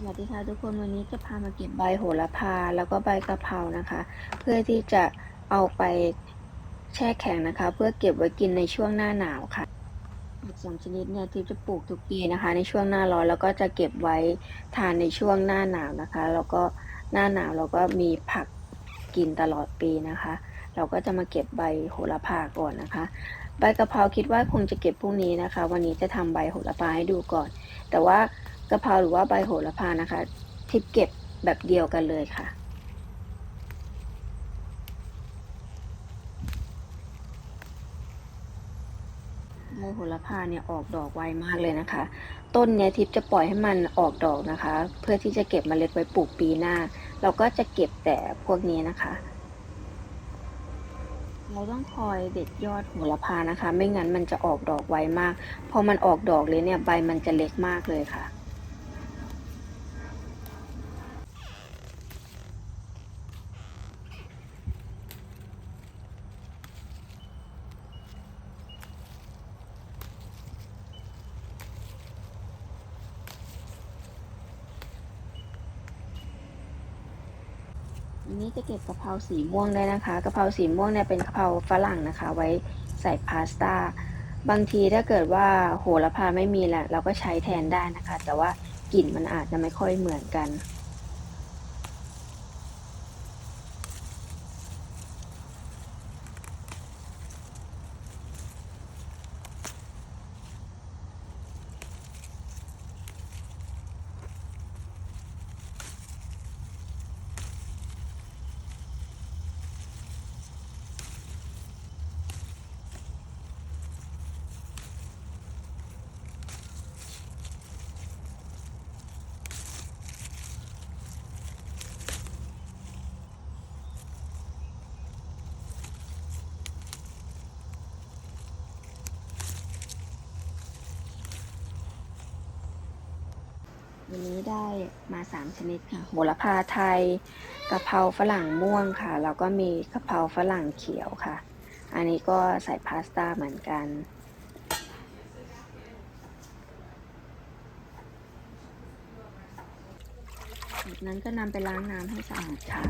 สวัสดีค่ะทุกคนวันนี้จะพามาเก็บใบโหระพาแล้วก็ใบกะเพรานะคะ เพื่อที่จะเอาไปแช่แข็งนะคะ เพื่อเก็บไว้กินในช่วงหน้าหนาวค่ะผักสองชนิดเนี่ยที่จะปลูกทุกปีนะคะ ในช่วงหน้าร้อนแล้วก็จะเก็บไว้ทานในช่วงหน้าหนาวนะคะ แล้วก็หน้าหนาวเราก็มีผักกินตลอดปีนะคะ เราก็จะมาเก็บใบโหระพาก่อนนะคะใบกะเพราคิดว่าคงจะเก็บพรุ่งนี้นะคะ วันนี้จะทำใบโหระพาให้ดูก่อน แต่ว่า กะเพราหรือว่าใบโหระพานะคะ ทิปเก็บแบบเดียวกันเลยค่ะใบโหระพาเนี่ยออกดอกไวมากเลยนะคะ ต้นเนี่ยทิพย์จะปล่อยให้มันออกดอกนะคะ เพื่อที่จะเก็บเมล็ดไว้ปลูกปีหน้า เราก็จะเก็บแต่พวกนี้นะคะเราต้องคอยเด็ดยอดโหระพานะคะ ไม่งั้นมันจะออกดอกไวมาก พอมันออกดอกเลยเนี่ยใบมันจะเล็กมากเลยค่ะ นี้จะเก็บกะเพราสีม่วงได้นะคะกะเพราสีม่วงเนี่ยเป็นกะเพราฝรั่งนะคะ ไว้ใส่พาสต้าบางทีถ้าเกิดว่าโหระพาไม่มีแหละเราก็ใช้แทนได้นะคะ แต่ว่ากลิ่นมันอาจจะไม่ค่อยเหมือนกัน วันนี้ได้มา3ชนิดค่ะ โหระพาไทยกะเพราฝรั่งม่วงค่ะ แล้วก็มีกะเพราฝรั่งเขียวค่ะ อันนี้ก็ใส่พาสต้าเหมือนกัน จากนั้นก็นำไปล้างน้ำให้สะอาดค่ะ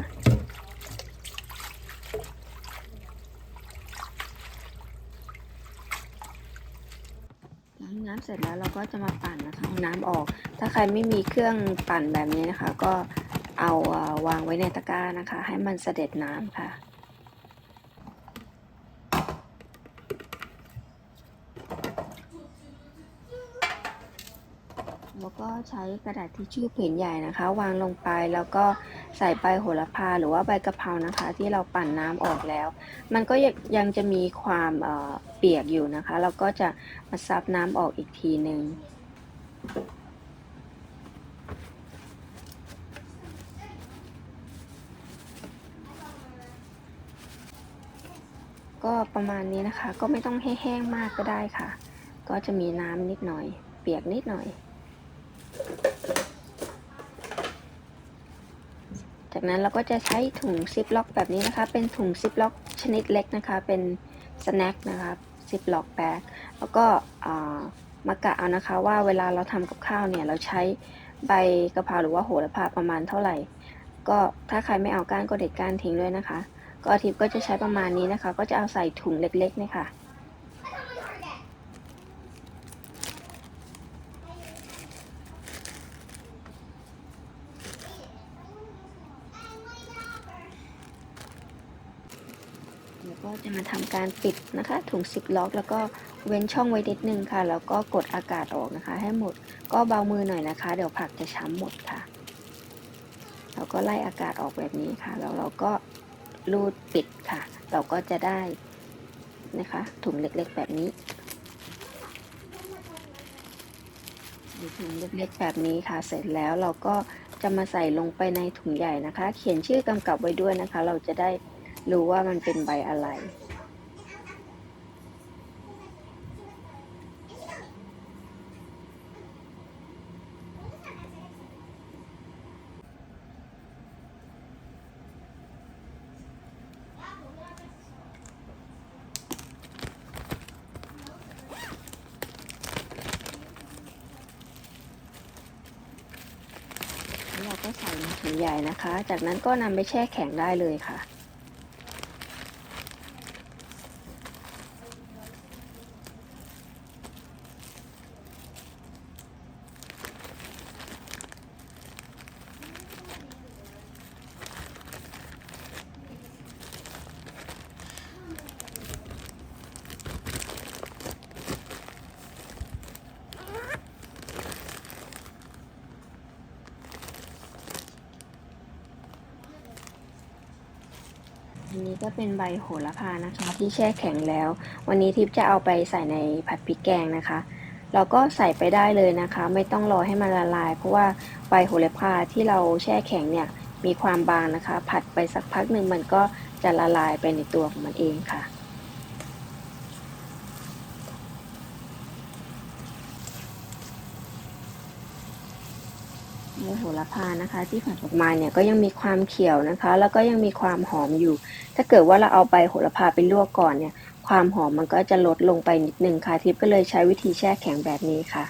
ล้าง น้ำเสร็จแล้วเราก็จะมาปั่นนะคะเอาน้ำออก ถ้าใครไม่มีเครื่องปั่นแบบนี้นะคะ ก็เอาวางไว้ในตะกร้านะคะ ให้มันเสด็จน้ำค่ะแล้วก็ใช้กระดาษทิชชู่ผืนใหญ่นะคะ วางลงไปแล้วก็ใส่ใบโหระพาหรือว่าใบกะเพรานะคะ ที่เราปั่นน้ำออกแล้ว มันก็ยังจะมีความเเปียกอยู่นะคะ เราก็จะมาซับน้ำออกอีกทีหนึ่งก็ประมาณนี้นะคะ ก็ไม่ต้องให้แห้งมากก็ได้ค่ะ ก็จะมีน้ำนิดหน่อย เปียกนิดหน่อย จากนั้นเราก็จะใช้ถุงซิปล็อกแบบนี้นะคะ เป็นถุงซิปล็อกชนิดเล็กนะคะ เป็นสแน็คนะคะซิปล็อกแบ็กแล้วก็มากะเอานะคะว่าเวลาเราทำกับข้าวเนี่ย เราใช้ใบกะเพราหรือว่าโหระพาประมาณเท่าไหร่ ก็ถ้าใครไม่เอาก้านก็เด็ดก้านทิ้งด้วยนะคะ ก็ทิปก็จะใช้ประมาณนี้นะคะ ก็จะเอาใส่ถุงเล็กๆเนี่ยค่ะ แล้วก็จะมาทำการปิดนะคะ ถุงซิปล็อก แล้วก็เว้นช่องไว้นิดนึงค่ะ แล้วก็กดอากาศออกนะคะ ให้หมด ก็เบามือหน่อยนะคะ เดี๋ยวผักจะช้ำหมดค่ะ เราก็ไล่อากาศออกแบบนี้ค่ะ แล้วเราก็รูดปิดค่ะ เราก็จะได้นะคะ ถุงเล็กๆแบบนี้ถุงเล็กๆแบบนี้ค่ะ เสร็จแล้วเราก็จะมาใส่ลงไปในถุงใหญ่นะคะ เขียนชื่อกำกับไว้ด้วยนะคะ เราจะได้ รู้ว่ามันเป็นใบอะไรจแล้วเราก็ใส่ในถุงใหญ่นะคะ จากนั้นก็นำไปแช่แข็งได้เลยค่ะ อันนี้ก็เป็นใบโหระพานะคะ ที่แช่แข็งแล้ว วันนี้ทิพย์จะเอาไปใส่ในผัดพริกแกงนะคะ เราก็ใส่ไปได้เลยนะคะ ไม่ต้องรอให้มันละลาย เพราะว่าใบโหระพาที่เราแช่แข็งเนี่ยมีความบางนะคะ ผัดไปสักพักหนึ่งมันก็จะละลายไปในตัวของมันเองค่ะ ใบโหระพานะคะ ที่ผัดออกมาเนี่ยก็ยังมีความเขียวนะคะ แล้วก็ยังมีความหอมอยู่ ถ้าเกิดว่าเราเอาใบโหระพาไปลวกก่อนเนี่ย ความหอมมันก็จะลดลงไปนิดนึงค่ะ ทิพย์ก็เลยใช้วิธีแช่แข็งแบบนี้ค่ะ